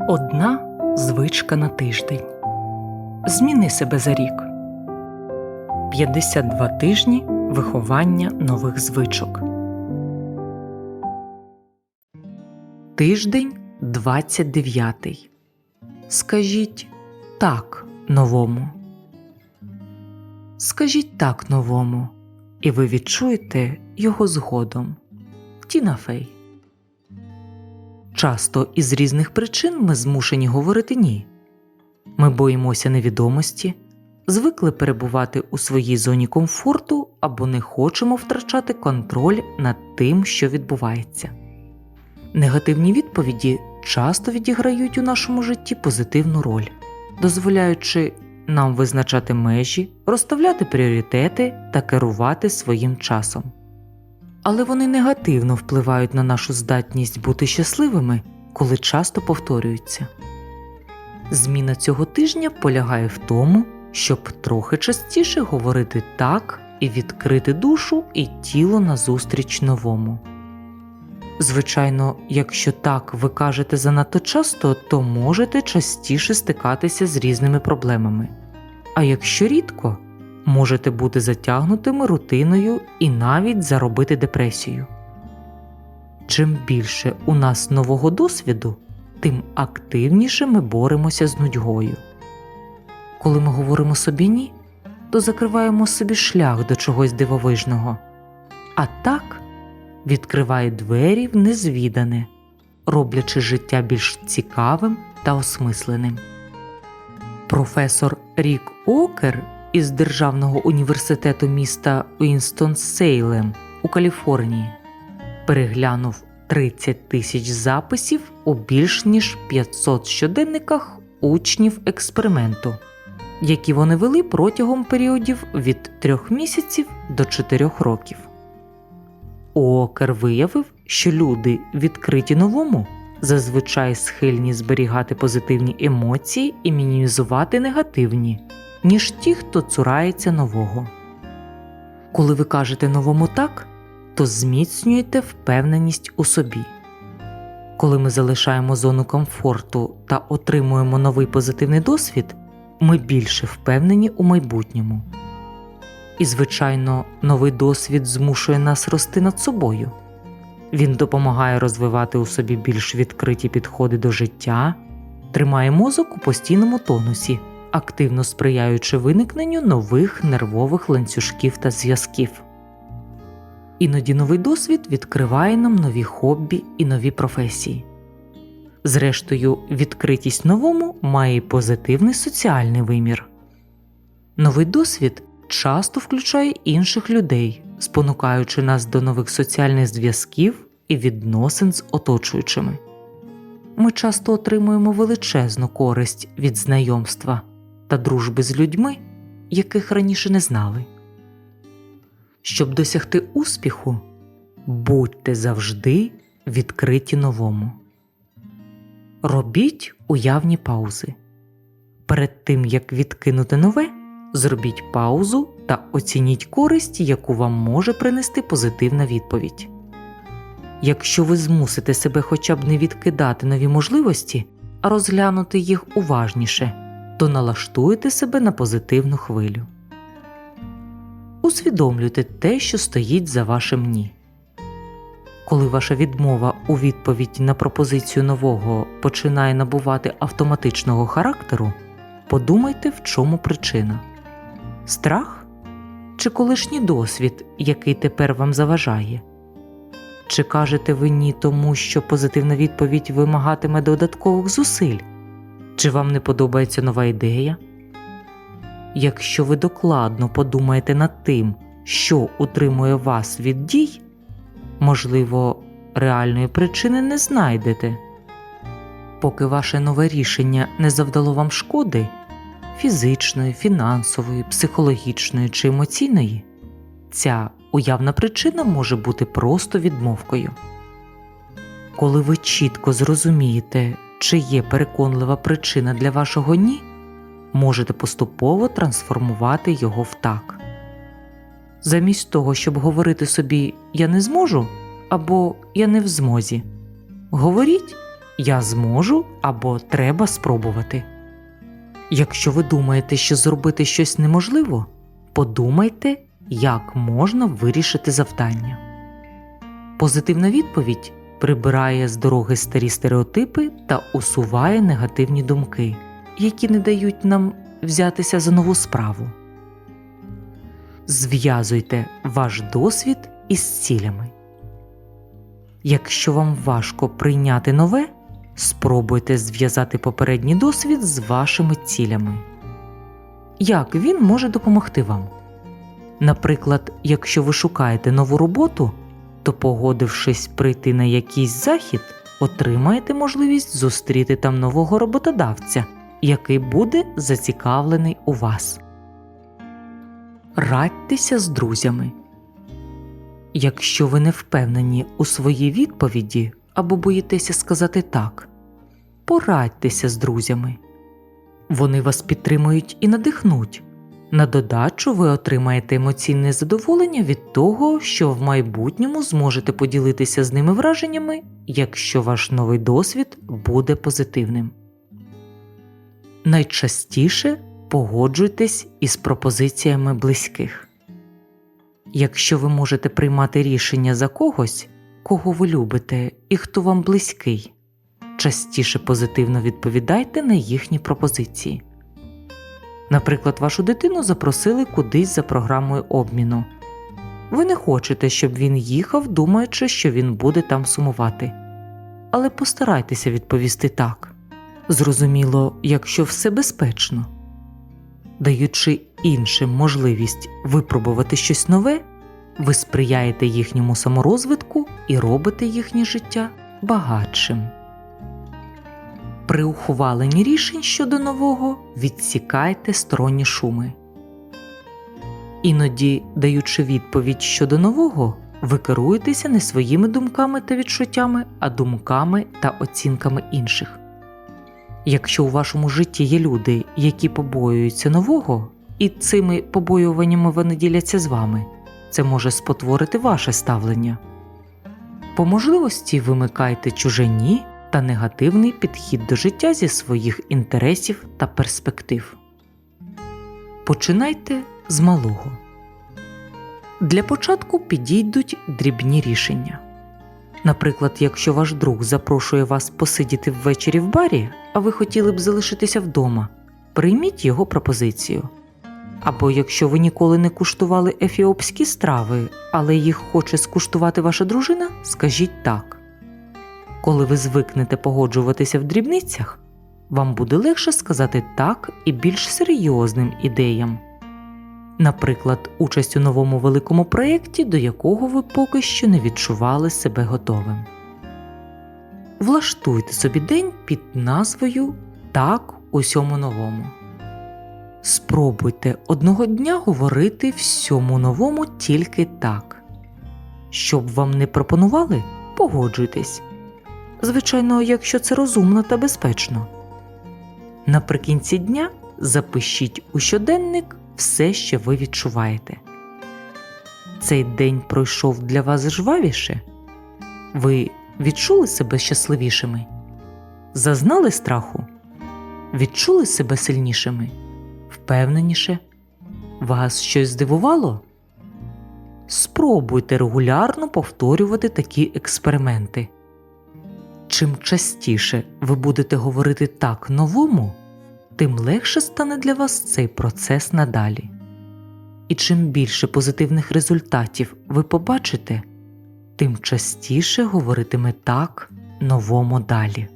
Одна звичка на тиждень. Зміни себе за рік. 52 тижні виховання нових звичок. Тиждень 29. Скажіть так новому. Скажіть так новому, і ви відчуєте його згодом. Тіна Фей. Часто із різних причин ми змушені говорити ні. Ми боїмося невідомості, звикли перебувати у своїй зоні комфорту або не хочемо втрачати контроль над тим, що відбувається. Негативні відповіді часто відіграють у нашому житті позитивну роль, дозволяючи нам визначати межі, розставляти пріоритети та керувати своїм часом але вони негативно впливають на нашу здатність бути щасливими, коли часто повторюються. Зміна цього тижня полягає в тому, щоб трохи частіше говорити так і відкрити душу і тіло назустріч новому. Звичайно, якщо так ви кажете занадто часто, то можете частіше стикатися з різними проблемами. А якщо рідко, можете бути затягнутими рутиною і навіть заробити депресію. Чим більше у нас нового досвіду, тим активніше ми боремося з нудьгою. Коли ми говоримо собі ні, то закриваємо собі шлях до чогось дивовижного, а так відкриває двері в незвідане, роблячи життя більш цікавим та осмисленим. Професор Рік Окер із Державного університету міста Уінстон Сейлем у Каліфорнії переглянув 30 тисяч записів у більш ніж 500 щоденниках учнів експерименту, які вони вели протягом періодів від 3 місяців до 4 років. Окер виявив, що люди, відкриті новому, зазвичай схильні зберігати позитивні емоції і мінімізувати негативні ніж ті, хто цурається нового. Коли ви кажете новому так, то зміцнюєте впевненість у собі. Коли ми залишаємо зону комфорту та отримуємо новий позитивний досвід, ми більше впевнені у майбутньому. І, звичайно, новий досвід змушує нас рости над собою. Він допомагає розвивати у собі більш відкриті підходи до життя, тримає мозок у постійному тонусі активно сприяючи виникненню нових нервових ланцюжків та зв'язків. Іноді новий досвід відкриває нам нові хобі і нові професії. Зрештою, відкритість новому має позитивний соціальний вимір. Новий досвід часто включає інших людей, спонукаючи нас до нових соціальних зв'язків і відносин з оточуючими. Ми часто отримуємо величезну користь від знайомства та дружби з людьми, яких раніше не знали. Щоб досягти успіху, будьте завжди відкриті новому. Робіть уявні паузи. Перед тим як відкинути нове, зробіть паузу та оцініть користь, яку вам може принести позитивна відповідь. Якщо ви змусите себе хоча б не відкидати нові можливості, а розглянути їх уважніше то налаштуєте себе на позитивну хвилю. Усвідомлюйте те, що стоїть за вашим ні. Коли ваша відмова у відповідь на пропозицію нового починає набувати автоматичного характеру, подумайте, в чому причина страх чи колишній досвід, який тепер вам заважає. Чи кажете ви ні тому, що позитивна відповідь вимагатиме додаткових зусиль? Чи вам не подобається нова ідея? Якщо ви докладно подумаєте над тим, що утримує вас від дій, можливо, реальної причини не знайдете. Поки ваше нове рішення не завдало вам шкоди фізичної, фінансової, психологічної чи емоційної, ця уявна причина може бути просто відмовкою. Коли ви чітко зрозумієте, чи є переконлива причина для вашого ні, можете поступово трансформувати його в так. Замість того, щоб говорити собі Я не зможу або Я не в змозі. Говоріть Я зможу або треба спробувати. Якщо ви думаєте, що зробити щось неможливо, подумайте, як можна вирішити завдання. Позитивна відповідь прибирає з дороги старі стереотипи та усуває негативні думки, які не дають нам взятися за нову справу. Зв'язуйте ваш досвід із цілями. Якщо вам важко прийняти нове, спробуйте зв'язати попередній досвід з вашими цілями. Як він може допомогти вам? Наприклад, якщо ви шукаєте нову роботу, то, погодившись прийти на якийсь захід, отримаєте можливість зустріти там нового роботодавця, який буде зацікавлений у вас. Радьтеся з друзями. Якщо ви не впевнені у своїй відповіді або боїтеся сказати так, порадьтеся з друзями. Вони вас підтримують і надихнуть. На додачу ви отримаєте емоційне задоволення від того, що в майбутньому зможете поділитися з ними враженнями, якщо ваш новий досвід буде позитивним. Найчастіше погоджуйтесь із пропозиціями близьких. Якщо ви можете приймати рішення за когось, кого ви любите і хто вам близький, частіше позитивно відповідайте на їхні пропозиції. Наприклад, вашу дитину запросили кудись за програмою обміну. Ви не хочете, щоб він їхав, думаючи, що він буде там сумувати. Але постарайтеся відповісти так. Зрозуміло, якщо все безпечно. Даючи іншим можливість випробувати щось нове, ви сприяєте їхньому саморозвитку і робите їхнє життя багатшим. При ухваленні рішень щодо нового відсікайте сторонні шуми. Іноді, даючи відповідь щодо нового, ви керуєтеся не своїми думками та відчуттями, а думками та оцінками інших. Якщо у вашому житті є люди, які побоюються нового, і цими побоюваннями вони діляться з вами, це може спотворити ваше ставлення. По можливості вимикайте чуже ні та негативний підхід до життя зі своїх інтересів та перспектив. Починайте з малого. Для початку підійдуть дрібні рішення. Наприклад, якщо ваш друг запрошує вас посидіти ввечері в барі, а ви хотіли б залишитися вдома, прийміть його пропозицію. Або якщо ви ніколи не куштували ефіопські страви, але їх хоче скуштувати ваша дружина, скажіть так. Коли ви звикнете погоджуватися в дрібницях, вам буде легше сказати так і більш серйозним ідеям. Наприклад, участь у новому великому проєкті, до якого ви поки що не відчували себе готовим. Влаштуйте собі день під назвою Так усьому новому. Спробуйте одного дня говорити всьому новому тільки так. Щоб вам не пропонували, погоджуйтесь. Звичайно, якщо це розумно та безпечно. Наприкінці дня запишіть у щоденник все, що ви відчуваєте. Цей день пройшов для вас жвавіше? Ви відчули себе щасливішими? Зазнали страху? Відчули себе сильнішими? Впевненіше? Вас щось здивувало? Спробуйте регулярно повторювати такі експерименти. Чим частіше ви будете говорити так новому, тим легше стане для вас цей процес надалі. І чим більше позитивних результатів ви побачите, тим частіше говоритиме так новому далі.